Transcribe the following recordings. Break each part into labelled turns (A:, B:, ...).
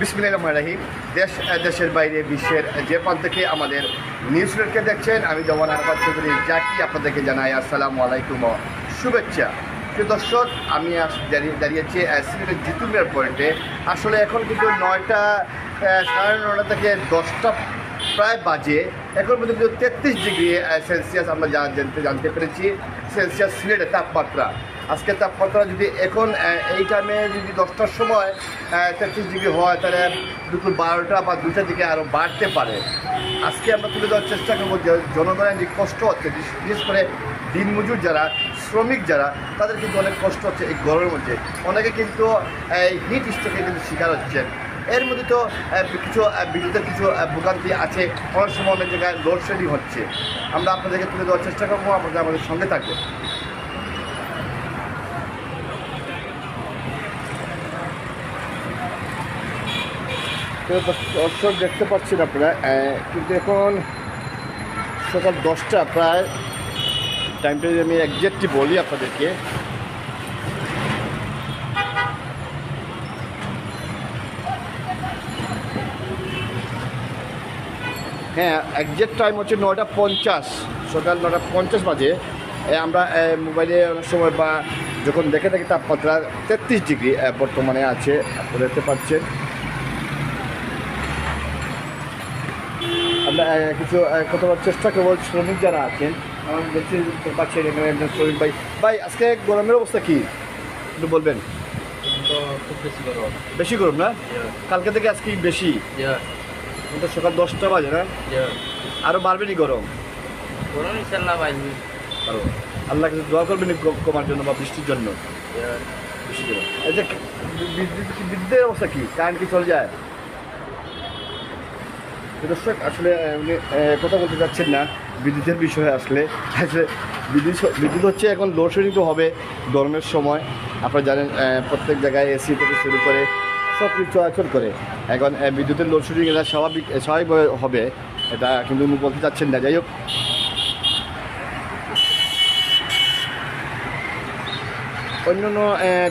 A: বিসমিল্লাহির রহমানির রহিম। দেশ দেশের বাইরে, বিশ্বের যে প্রান্ত থেকে আমাদের নিউজ রেটকে দেখছেন, আমি জওয়ান আরবাদ চৌধুরী, জাকি আপনাদেরকে জানাই আসসালামু আলাইকুম শুভেচ্ছা। প্রিয় দর্শক, আমি দাঁড়িয়েছি সিলেটের জিতুমিয়ার পয়েন্টে আসলে এখন কিন্তু নয়টা সাড়ে নয়টা থেকে দশটা প্রায় বাজে। এখন পর্যন্ত তেত্রিশ ডিগ্রি সেলসিয়াস আমরা জানতে জানতে পেরেছি, সেলসিয়াস সিলেটের তাপমাত্রা। আজকে তাপমাত্রা যদি এখন এই টাইমে যদি দশটার সময় তেত্রিশ ডিগ্রি হয়, তাহলে দুপুর বারোটা বা দুটার দিকে আরও বাড়তে পারে। আজকে আমরা তুলে দেওয়ার চেষ্টা করব যে জনগণের যে কষ্ট হচ্ছে বিশেষ- করে দিনমজুর যারা, শ্রমিক যারা, তাদের কিন্তু অনেক কষ্ট হচ্ছে এই গরমের মধ্যে। অনেকে কিন্তু এই হিট স্ট্রোকে কিন্তু শিকার হচ্ছে। এর মধ্যে তো কিছু বিদ্যুতের কিছু ভোগান্তি আছে। অনেক সময় অনেক জায়গায় লোডশেডিং হচ্ছে। আমরা আপনাদেরকে তুলে দেওয়ার চেষ্টা করব আপনাদের আমাদের সঙ্গে থাকবে দর্শক দেখতে পাচ্ছেন আপনারা কিন্তু এখন সকাল দশটা প্রায়। টাইমটা যদি আমি একজ্যাক্টলি বলি আপনাদেরকে। হ্যাঁ একজ্যাক্ট টাইম হচ্ছে নটা পঞ্চাশ, সকাল নটা পঞ্চাশ বাজে। আমরা মোবাইলে অনেক সময় বা যখন দেখে থাকি তাপমাত্রা তেত্রিশ ডিগ্রি বর্তমানে আছে দেখতে পাচ্ছেন আমরা এ, কিছু বলার চেষ্টা করব শ্রমিক যারা আছেন আমরা এখানে একজন শ্রমিক ভাই। ভাই আজকে গরমের অবস্থা কি? একটু বলবেন।
B: বেশি গরম
A: না? কালকে থেকে আজকে বেশি? সকাল দশটা বাজে না? আরও বাড়বেনি গরম
B: গরম? ইনশাল্লাহ
A: আল্লাহ কিছু দোয়া করবেন কমার জন্য বা বৃষ্টির জন্য? বৃষ্টির জন্য। বিদ্যুতের অবস্থা কি? কারেন্ট কি চলে যায়? দর্শক, আসলে উনি কথা বলতে চাচ্ছেন না। বিদ্যুতের বিষয়ে আসলে আসলে বিদ্যুৎ বিদ্যুৎ হচ্ছে এখন লোডশেডিং তো হবে গরমের সময়। আপনারা জানেন প্রত্যেক জায়গায় এসি থেকে শুরু করে সব কিছু চলাচল করে। এখন বিদ্যুতের লোডশেডিং এটা স্বাভাবিক স্বাভাবিকভাবে হবে, এটা কিন্তু উনি বলতে চাচ্ছেন না। যাই হোক। অন্যান্য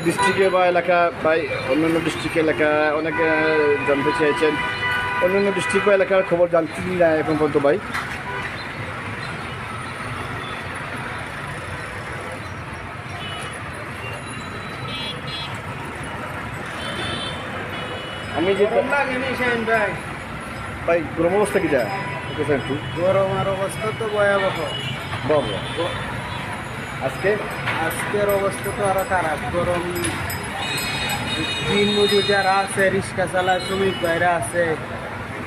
A: ডিস্ট্রিক্টে বা এলাকা, বা অন্যান্য ডিস্ট্রিক্ট এলাকা, অনেকে জানতে চেয়েছেন অন্যান্য ডিস্ট্রিক্ট বা এলাকার খবর জানতে না এখন পর্যন্ত ভাই। আমি যে
B: ভাই
A: গরম অবস্থা কি যায় একটু
B: গরম আর অবস্থা তো ভয়াবহ।
A: বাবা আজকে?
B: আজকের অবস্থা তো আরও খারাপ। গরম দিন মজুর যারা আছে রিক্সা চালায় শ্রমিক ভাইরা আছে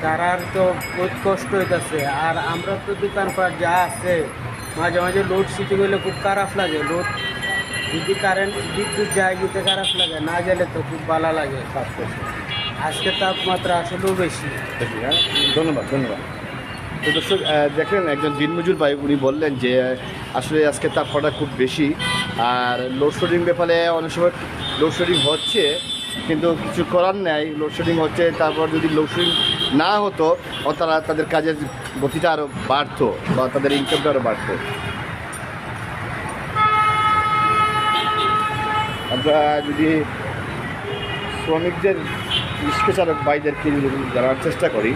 B: তারার তো বহুত কষ্ট হইতেছে। আর আমরা তো দোকান দোকানপাট যা আছে, মাঝে মাঝে লোড সিটি হলে খুব খারাপ লাগে। লোড যদি কারেন্ট বিদ্যুৎ যায় যেতে খারাপ লাগে, না গেলে তো খুব ভালো লাগে। কাজ করতে আজকে তাপমাত্রা আসলেও বেশি।
A: ধন্যবাদ ধন্যবাদ। তো দর্শক দেখেন একজন দিনমজুর ভাই, উনি বললেন যে, আসলে আজকে তাপমাত্রা খুব বেশি। আর লোডশেডিং ব্যাপারে অনেক সময় লোডশেডিং হচ্ছে কিন্তু কিছু করার নেই লোডশেডিং হচ্ছে, তারপর যদি লোডশেডিং না হতো তারা তাদের কাজের গতিটা আরও বাড়তো, বা তাদের ইনকামটা আরও বাড়তো। আমরা যদি শ্রমিকদের চালক ভাইদেরকে যদি জানার চেষ্টা করি,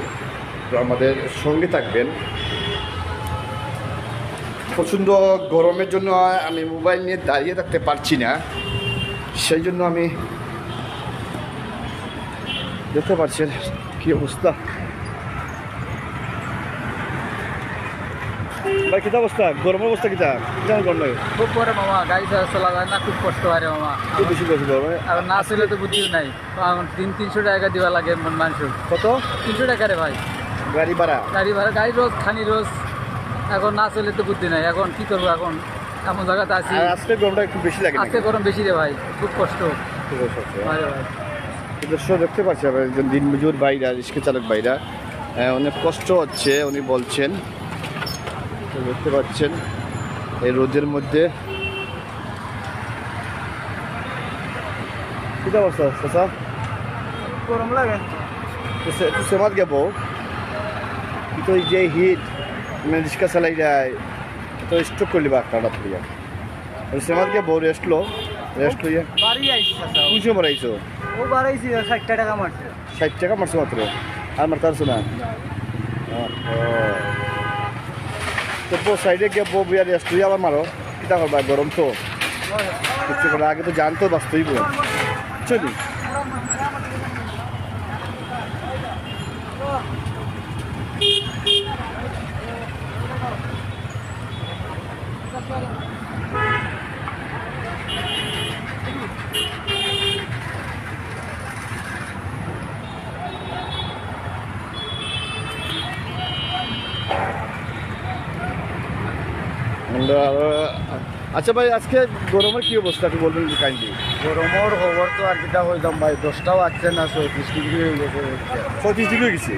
A: তো আমাদের সঙ্গে থাকবেন। প্রচণ্ড গরমের জন্য আমি মোবাইল নিয়ে দাঁড়িয়ে থাকতে পারছি না, সেই জন্য আমি দেখতে পাচ্ছেন কি অবস্থা। ভাই কিতা অবস্থা? গরমের অবস্থা কিতা কেমন গরম লাগে?
B: খুব করে মামা গাড়ি চলা যায় না খুব কষ্ট হয় মামা।
A: খুব বেশি বেশি গরমে
B: আর না ছিল তো বুদ্ধি নাই। তিন তিনশো টাকা দিবা লাগে মানুষের
A: কত?
B: তিনশো টাকা রে ভাই।
A: গাড়ি ভাড়া?
B: গাড়ি ভাড়া গাড়ি রোজ খানি রোজ। এখন না চলে তো বুদ্ধি নাই এখন কি করব এখন? এমন জায়গাতে আছি।
A: আজকে গরমটা একটু বেশি লাগে
B: আজকে গরম বেশি রে ভাই খুব কষ্ট।
A: আছে, আচ্ছা।
B: ভাই ভাই।
A: দর্শক দেখতে পাচ্ছি আমরা একজন দিনমজুর ভাইরা রিক্সা চালক ভাইরা। আহ, অনেক কষ্ট হচ্ছে উনি বলছেন। দেখতে পাচ্ছেন এই রোদের মধ্যে। কি অবস্থা চাচা?
B: গরম লাগে।
A: একটু সেমাত যাব কিন্তু যে হিট মানে রিক্সা চালাই যায় তো স্ট্রোক একটা সেমাত রেস্ট লো রেস্ট লইয়া
B: বাড়ি আইছি?
C: ও বাড়াইছি ষাটটা টাকা মারছে।
A: ষাট টাকা মারছে মাত্র? আর মারতে পারছ না? তো বো সাইডে গিয়ে বো বিয়ার তুই আবার মারো। কিতা করবা গরম তো? কিছু করে আগে তো জানতো বল চলি। আচ্ছা ভাই আজকে গরমের কি অবস্থা একটু বলবেন কাইন্ডলি
C: গরমের খবর তো আর কিটা হইতাম ভাই দশটাও আছে না চৌত্রিশ ডিগ্রি হয়ে গেছে।
A: পঁচিশ ডিগ্রি গেছে?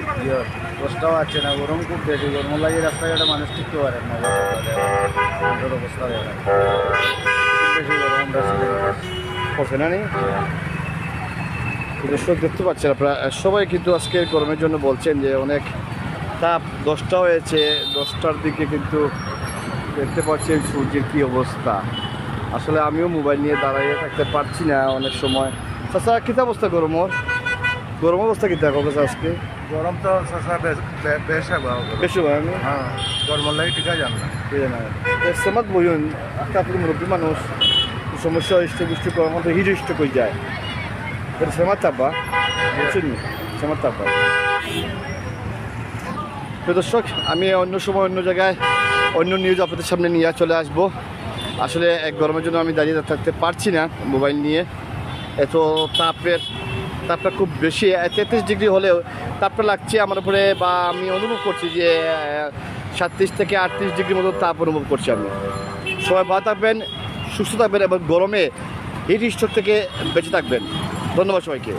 C: দশটাও আছে না গরম খুব বেশি গরম লাগে রাস্তাঘাটে মানুষ টিকতে পারে না অবস্থা। বেশি গরম
A: পড়ছে না নি? দর্শক দেখতে পাচ্ছেন আপনারা। সবাই কিন্তু আজকে গরমের জন্য বলছেন যে অনেক তাপ দশটা হয়েছে দশটার দিকে কিন্তু দেখতে পাচ্ছেন সূর্যের কী অবস্থা। আসলে আমিও মোবাইল নিয়ে দাঁড়িয়ে থাকতে পারছি না অনেক সময়। চাষা কিতা অবস্থা গরম ওর? গরম অবস্থা কিতা অবস্থা আজকে?
C: গরম তো সসা বেশ
A: বেশি হয় আমি?
C: হ্যাঁ গরম লাগে ঠিক আছে না।
A: সেমাত বইন আপনার মুরব্বী মানুষ সমস্যা ইষ্ট পুষ্ট করার মধ্যে ইষ্ট করে যায়? এটা সেমাত চাপা? বুঝছেন সেমাত চাপা। তো দর্শক আমি অন্য সময় অন্য জায়গায় অন্য নিউজ আপনাদের সামনে নিয়ে চলে আসব। আসলে এক গরমের জন্য আমি দাঁড়িয়ে থাকতে পারছি না মোবাইল নিয়ে। এত তাপের, তাপটা খুব বেশি। তেত্রিশ ডিগ্রি হলেও তাপটা লাগছে আমার উপরে বা আমি অনুভব করছি যে সাতত্রিশ থেকে আটত্রিশ ডিগ্রি মতো তাপ অনুভব করছি আমি। সবাই ভালো থাকবেন, সুস্থ থাকবেন এবং গরমে হিট স্ট্রোক থেকে বেঁচে থাকবেন। ধন্যবাদ সবাইকে।